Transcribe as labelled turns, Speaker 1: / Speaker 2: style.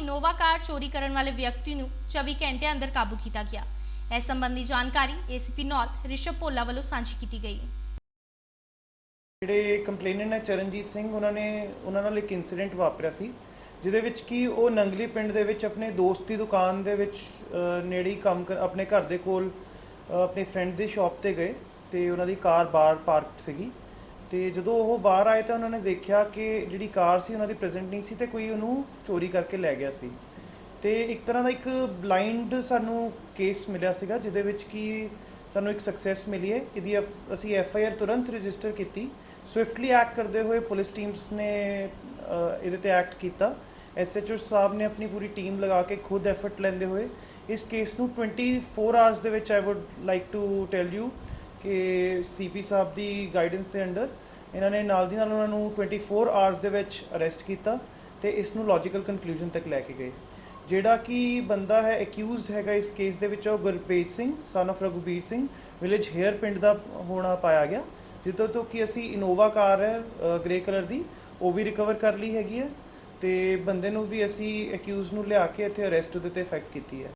Speaker 1: Innova car ਚੋਰੀ ਕਰਨ ਵਾਲੇ ਵਿਅਕਤੀ ਨੂੰ 24 ਘੰਟੇ ਅੰਦਰ ਕਾਬੂ ਕੀਤਾ ਗਿਆ। ਇਸ ਸੰਬੰਧੀ ਜਾਣਕਾਰੀ ਏਸੀਪੀ ਨਾਰਥ ਰਿਸ਼ਵ ਭੋਲਾ ਵੱਲੋਂ ਸਾਂਝੀ ਕੀਤੀ ਗਈ
Speaker 2: ਜਿਹੜੇ ਕੰਪਲੇਨੈਂਟ ਹੈ ਚਰਨਜੀਤ ਸਿੰਘ, ਉਹਨਾਂ ਨੇ ਉਹਨਾਂ ਨਾਲ ਇੱਕ ਇਨਸੀਡੈਂਟ ਵਾਪਰਿਆ ਸੀ, ਜਿਹਦੇ ਵਿੱਚ ਕਿ ਉਹ ਨੰਗਲੀ ਪਿੰਡ ਦੇ ਵਿੱਚ ਆਪਣੇ ਦੋਸਤ ਦੀ ਦੁਕਾਨ ਦੇ ਵਿੱਚ ਨੇੜੇ ਕੰਮ ਆਪਣੇ ਘਰ ਦੇ ਕੋਲ ਆਪਣੇ ਫਰੈਂਡ ਦੀ ਸ਼ਾਪ ਤੇ ਗਏ ਤੇ ਉਹਨਾਂ ਦੀ ਕਾਰ ਬਾਹਰ ਪਾਰਕ ਸੀਗੀ। ਤੇ ਜਦੋਂ ਉਹ ਬਾਹਰ ਆਏ ਤਾਂ ਉਹਨਾਂ ਨੇ ਦੇਖਿਆ ਕਿ ਜਿਹੜੀ ਕਾਰ ਸੀ, ਉਹਨਾਂ ਦੀ ਪ੍ਰੈਜ਼ੈਂਟ ਨਹੀਂ ਸੀ ਤੇ ਕੋਈ ਉਹਨੂੰ ਚੋਰੀ ਕਰਕੇ ਲੈ ਗਿਆ ਸੀ। ਤੇ ਇੱਕ ਤਰ੍ਹਾਂ ਦਾ ਇੱਕ ਬਲਾਈਂਡ ਸਾਨੂੰ ਕੇਸ ਮਿਲਿਆ ਸੀਗਾ, ਜਿਹਦੇ ਵਿੱਚ ਕਿ ਸਾਨੂੰ ਇੱਕ ਸਕਸੈਸ ਮਿਲੀ ਹੈ। ਇਹਦੀ ਐਫ- ਅਸੀਂ ਐਫ ਆਈ ਆਰ ਤੁਰੰਤ ਰਜਿਸਟਰ ਕੀਤੀ। ਸਵਿਫਟਲੀ ਐਕਟ ਕਰਦੇ ਹੋਏ ਪੁਲਿਸ ਟੀਮਸ ਨੇ ਇਹਦੇ ਤੇ ਐਕਟ ਕੀਤਾ। ਐਸਐਚਓ ਸਾਹਿਬ ਨੇ ਆਪਣੀ ਪੂਰੀ ਟੀਮ ਲਗਾ ਕੇ ਖੁਦ ਐਫਰਟ ਲੈਂਦੇ ਹੋਏ ਇਸ ਕੇਸ ਨੂੰ 24 ਆਵਰਸ ਦੇ ਵਿੱਚ I would like to tell you ਕਿ ਸੀਪੀ ਸਾਹਿਬ ਦੀ ਗਾਈਡੈਂਸ ਦੇ ਅੰਡਰ ਇਹਨਾਂ ਨੇ ਨਾਲ ਦੀ ਨਾਲ ਉਹਨਾਂ ਨੂੰ 24 ਆਵਰਸ ਦੇ ਵਿੱਚ ਅਰੈਸਟ ਕੀਤਾ ਤੇ ਇਸ ਨੂੰ ਲੌਜੀਕਲ ਕਨਕਲੂਜਨ ਤੱਕ ਲੈ ਕੇ ਗਏ। ਜਿਹੜਾ ਕਿ ਬੰਦਾ ਹੈ ਅਕਿਊਜ਼ਡ ਹੈਗਾ ਇਸ ਕੇਸ ਦੇ ਵਿੱਚ, ਉਹ Gurpreet Singh son of Raghubir Singh village Heir ਪਿੰਡ ਦਾ ਹੋਣਾ ਪਾਇਆ ਗਿਆ, ਜਿੱਦੋਂ ਤੋਂ ਕਿ ਅਸੀਂ ਇਨੋਵਾ ਕਾਰ ਹੈ ਗ੍ਰੇ ਕਲਰ ਦੀ, ਉਹ ਵੀ ਰਿਕਵਰ ਕਰ ਲਈ ਹੈਗੀ ਹੈ ਤੇ ਬੰਦੇ ਨੂੰ ਵੀ ਅਸੀਂ ਅਕਿਊਜ਼ ਨੂੰ ਲਿਆ ਕੇ ਇੱਥੇ ਅਰੈਸਟ ਉਹਦੇ ਤੇ ਇਫੈਕਟ ਕੀਤੀ ਹੈ।